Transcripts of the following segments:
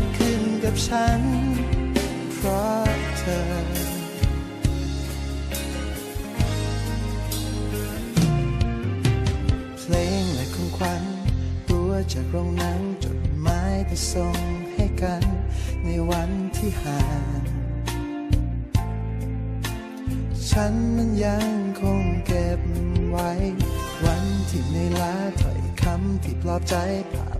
ดขึ้นกับฉัน เพราะเธอ เพลงและของขวัญตัวจากโรงหนังจดหมายที่ส่งให้กัน ในวันที่ห่างฉันมันยังคงเก็บไว้ วันที่ในลาถ้อยคำที่ปลอบใจภาพ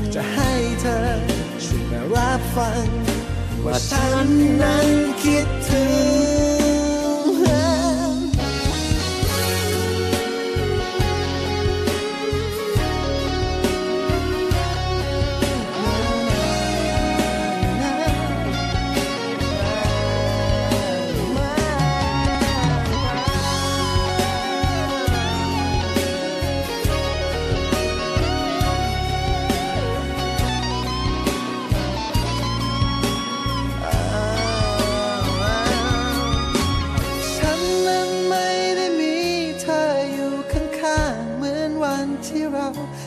ากจะให้เธอ ช่วยมารับฟัง ว่าฉันนั้นคิดถึง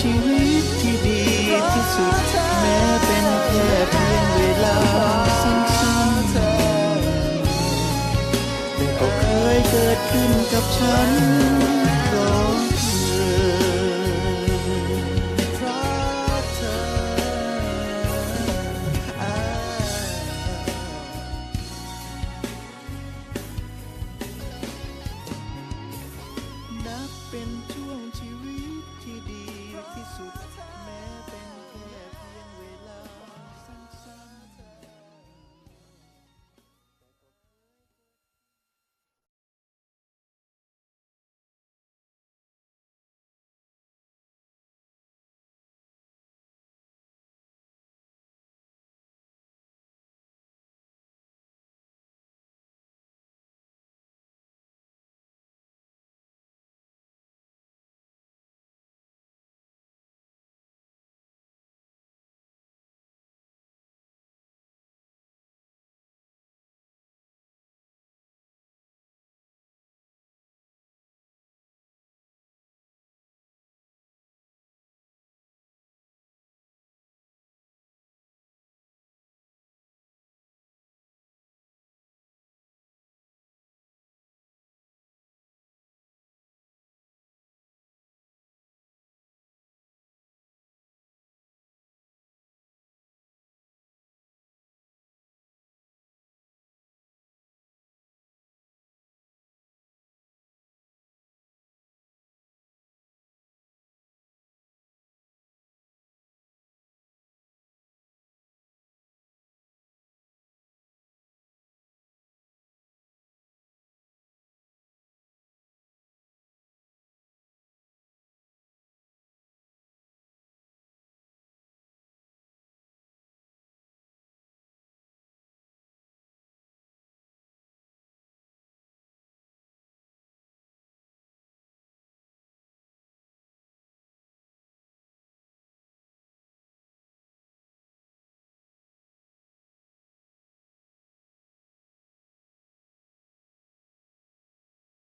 ชีวิตที่ดีที่สุด แม้เป็นแค่เพียงเวลาสั้นๆแต่ก็เคยเกิดขึ้นกับฉันเพราะเธอเป็นช่วง